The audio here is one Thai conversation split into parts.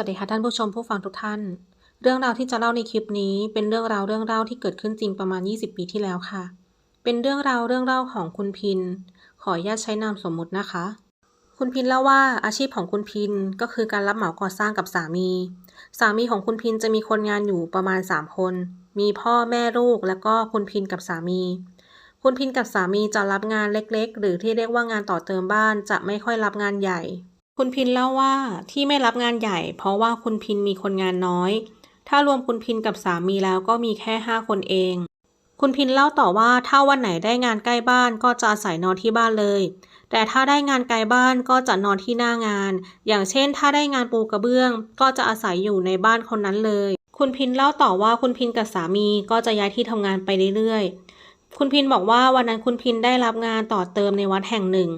สวัสดีค่ะท่านผู้ชมผู้ฟังทุกท่าน เรื่องราวที่จะเล่าในคลิปนี้เป็นเรื่องราวเรื่องเล่าที่เกิดขึ้นจริงประมาณ 20 ปีที่แล้วค่ะ เป็นเรื่องราวเรื่องเล่าของคุณพิน ขออนุญาตใช้นามสมมุตินะคะ คุณพินเล่าว่าอาชีพของคุณพินก็คือการรับเหมาก่อสร้างกับสามี สามีของคุณพินจะมีคนงานอยู่ประมาณ 3 คน มีพ่อแม่ลูก แล้วก็คุณพินกับสามี คุณพินกับสามีจะรับงานเล็ก ๆ หรือที่เรียกว่างานต่อเติมบ้านจะไม่ค่อยรับงานใหญ่ คุณพินเล่าว่าที่ไม่รับงานใหญ่ เพราะว่าคุณพินมีคนงานน้อย ถ้ารวมคุณพินกับสามีแล้วก็มีแค่5คนเอง คุณพินเล่าต่อว่าถ้าวันไหนได้งานใกล้บ้านก็จะอาศัยนอนที่บ้านเลย แต่ถ้าได้งานไกลบ้านก็จะนอนที่หน้างาน อย่างเช่น ถ้าได้งานปูกระเบื้อง ก็จะอาศัยอยู่ในบ้านคนนั้นเลย คุณพินเล่าต่อว่าคุณพินกับสามีก็จะย้ายที่ทำงานไปเรื่อยๆ คุณพินบอกว่าวันนั้นคุณพินได้รับงานต่อเติมในวัดแห่งหนึ่ง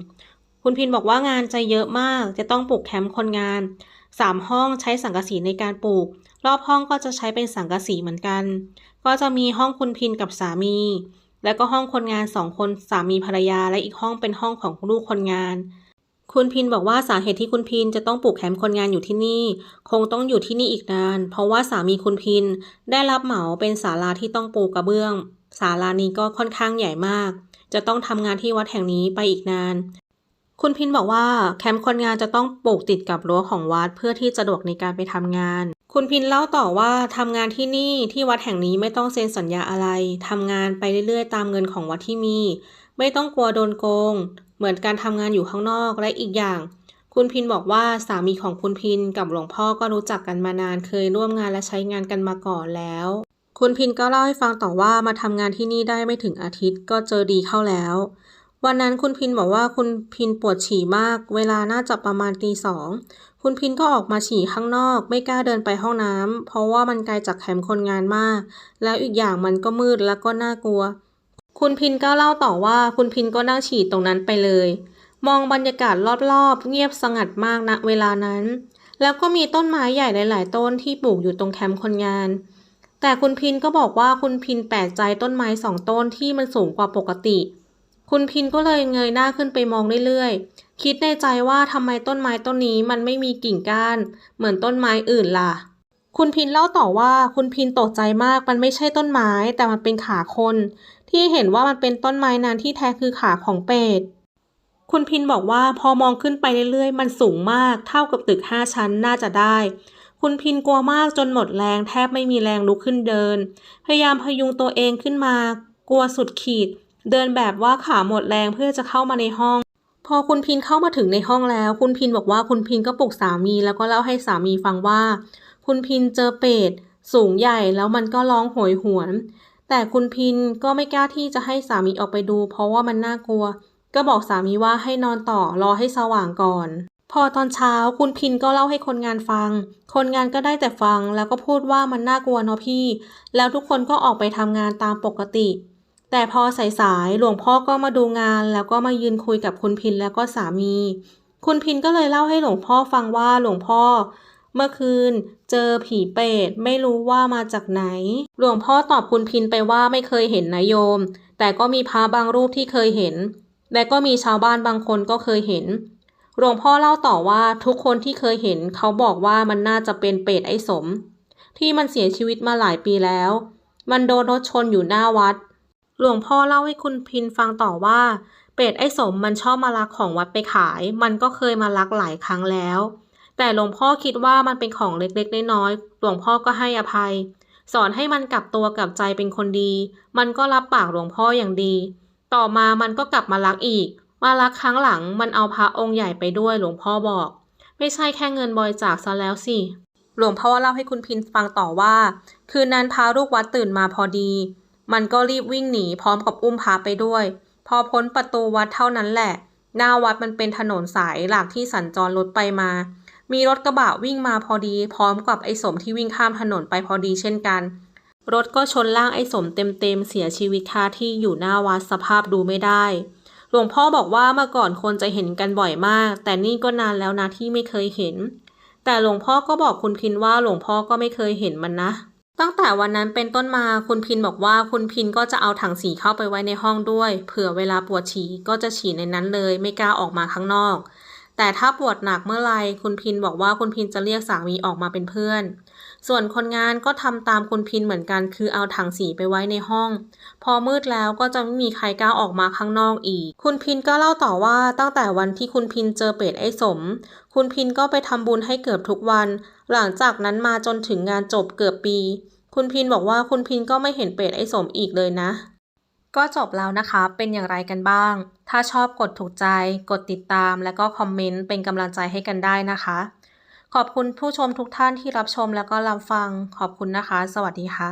คุณพินบอกว่างานจะเยอะมาก จะต้องปลูกแคมป์คนงานสามห้องใช้สังกะสีในการปลูก รอบห้องก็จะใช้เป็นสังกะสีเหมือนกัน ก็จะมีห้องคุณพินกับสามี แล้วก็ห้องคนงานสองคนสามีภรรยาและอีกห้องเป็นห้องของลูกคนงาน คุณพินบอกว่าสาเหตุที่คุณพินจะต้องปลูกแคมป์คนงานอยู่ที่นี่ คงต้องอยู่ที่นี่อีกนาน เพราะว่าสามีคุณพินได้รับเหมาเป็นศาลาที่ต้องปูกระเบื้องศาลานี้ก็ค่อนข้างใหญ่มากจะต้องทำงานที่วัดแห่งนี้ไปอีกนาน คุณพินบอกว่าแคมป์คนงานจะต้องปลูกติดกับรั้วของวัดเพื่อที่จะสะดวกในการไปทำงาน คุณพินเล่าต่อว่าทำงานที่นี่ที่วัดแห่งนี้ไม่ต้องเซ็นสัญญาอะไรทำงานไปเรื่อยๆ ตามเงินของวัดที่มี ไม่ต้องกลัวโดนโกง เหมือนการทำงานอยู่ข้างนอกและอีกอย่าง คุณพินบอกว่าสามีของคุณพินกับหลวงพ่อก็รู้จักกันมานานเคยร่วมงานและใช้งานกันมาก่อนแล้ว คุณพินก็เล่าให้ฟังต่อว่ามาทำงานที่นี่ได้ไม่ถึงอาทิตย์ก็เจอดีเข้าแล้ว วันนั้นคุณพินบอกว่าคุณพินปวดฉี่มาก เวลาน่าจะประมาณตีสอง คุณพินก็ออกมาฉี่ข้างนอก ไม่กล้าเดินไปห้องน้ำเพราะว่ามันไกลจากแคมป์คนงานมาก แล้วอีกอย่างมันก็มืดแล้วก็น่ากลัว คุณพินก็เล่าต่อว่าคุณพินก็นั่งฉี่ตรงนั้นไปเลย มองบรรยากาศรอบๆ เงียบสงัดมากณเวลานั้น แล้วก็มีต้นไม้ใหญ่หลาย ๆ ต้นที่ปลูกอยู่ตรงแคมป์คนงานแต่คุณพินก็บอกว่าคุณพินแปลกใจต้นไม้สองต้นที่มันสูงกว่าปกติ คุณพินก็เลยเงยหน้าขึ้นไปมองเรื่อยๆ คิดในใจว่าทำไมต้นไม้ต้นนี้มันไม่มีกิ่งก้าน เหมือนต้นไม้อื่นล่ะ คุณพินเล่าต่อว่าคุณพินตกใจมากมันไม่ใช่ต้นไม้ แต่มันเป็นขาคน ที่เห็นว่ามันเป็นต้นไม้นั้นที่แท้คือขาของเป็ดคุณพินบอกว่าพอมองขึ้นไปเรื่อยๆ มันสูงมากเท่ากับตึกห้าชั้นน่าจะได้ คุณพินกลัวมากจนหมดแรงแทบไม่มีแรงลุกขึ้นเดิน พยายามพยุงตัวเองขึ้นมา กลัวสุดขีด เดินแบบว่าขาหมดแรงเพื่อจะเข้ามาในห้อง พอคุณพินเข้ามาถึงในห้องแล้ว คุณพินบอกว่าคุณพินก็ปลุกสามีแล้วก็เล่าให้สามีฟังว่า คุณพินเจอเป็ดสูงใหญ่แล้วมันก็ร้องโหยหวน แต่คุณพินก็ไม่กล้าที่จะให้สามีออกไปดู เพราะว่ามันน่ากลัว ก็บอกสามีว่าให้นอนต่อรอให้สว่างก่อน พอตอนเช้าคุณพินก็เล่าให้คนงานฟัง คนงานก็ได้แต่ฟังแล้วก็พูดว่ามันน่ากลัวเนาะพี่ แล้วทุกคนก็ออกไปทำงานตามปกติ แต่พอสายๆหลวงพ่อก็มาดูงาน แล้วก็มายืนคุยกับคุณพินแล้วก็สามี คุณพินก็เลยเล่าให้หลวงพ่อฟังว่าหลวงพ่อ เมื่อคืน เจอผีเปรตไม่รู้ว่ามาจากไหน หลวงพ่อตอบคุณพินไปว่าไม่เคยเห็นนะโยม แต่ก็มีพระบางรูปที่เคยเห็น และก็มีชาวบ้านบางคนก็เคยเห็นหลวงพ่อเล่าต่อว่าทุกคนที่เคยเห็นเขาบอกว่ามันน่าจะเป็นเปรตไอ้สม ที่มันเสียชีวิตมาหลายปีแล้ว มันโดนรถชนอยู่หน้าวัด หลวงพ่อเล่าให้คุณพินฟังต่อว่า เป็ดไอ้สมมันชอบมาลักของวัดไปขาย มันก็เคยมาลักหลายครั้งแล้ว แต่หลวงพ่อคิดว่ามันเป็นของเล็กๆน้อยๆหลวงพ่อก็ให้อภัย สอนให้มันกลับตัวกลับใจเป็นคนดี มันก็รับปากหลวงพ่ออย่างดี ต่อมามันก็กลับมาลักอีก มาลักครั้งหลังมันเอาพระองค์ใหญ่ไปด้วยหลวงพ่อบอก ไม่ใช่แค่เงินบริจาคซะแล้วสิหลวงพ่อเล่าให้คุณพินฟังต่อว่า คืนนั้นพระลูกวัดตื่นมาพอดี มันก็รีบวิ่งหนีพร้อมกับอุ้มพระไปด้วย พอพ้นประตูวัดเท่านั้นแหละ หน้าวัดมันเป็นถนนสายหลักที่สัญจรรถไปมา มีรถกระบะวิ่งมาพอดี พร้อมกับไอ้สมที่วิ่งข้ามถนนไปพอดีเช่นกัน รถก็ชนร่างไอ้สมเต็มๆเสียชีวิตคาที่อยู่หน้าวัดสภาพดูไม่ได้ หลวงพ่อบอกว่าเมื่อก่อนคนจะเห็นกันบ่อยมาก แต่นี่ก็นานแล้วนะที่ไม่เคยเห็น แต่หลวงพ่อก็บอกคุณพินว่าหลวงพ่อก็ไม่เคยเห็นมันนะ ตั้งแต่วันนั้นเป็นต้นมาคุณพินบอกว่าคุณพินก็จะเอาถังสีเข้าไปไว้ในห้องด้วย เผื่อเวลาปวดฉี่ก็จะฉี่ในนั้นเลย ไม่กล้าออกมาข้างนอก แต่ถ้าปวดหนักเมื่อไหรคุณพินบอกว่าคุณพินจะเรียกสามีออกมาเป็นเพื่อน ส่วนคนงานก็ทำตามคุณพินเหมือนกันคือเอาถังสีไปไว้ในห้อง พอมืดแล้วก็จะไม่มีใครกล้าออกมาข้างนอกอีก คุณพินก็เล่าต่อว่าตั้งแต่วันที่คุณพินเจอเป็ดไอ้สม คุณพินก็ไปทำบุญให้เกือบทุกวัน หลังจากนั้นมาจนถึงงานจบเกือบปี คุณพินบอกว่าคุณพินก็ไม่เห็นเป็ดไอ้สมอีกเลยนะ ก็จบแล้วนะคะ เป็นอย่างไรกันบ้าง ถ้าชอบกดถูกใจ กดติดตาม และก็คอมเมนต์เป็นกำลังใจให้กันได้นะคะ ขอบคุณผู้ชมทุกท่านที่รับชมแล้วก็รับฟัง ขอบคุณนะคะ สวัสดีค่ะ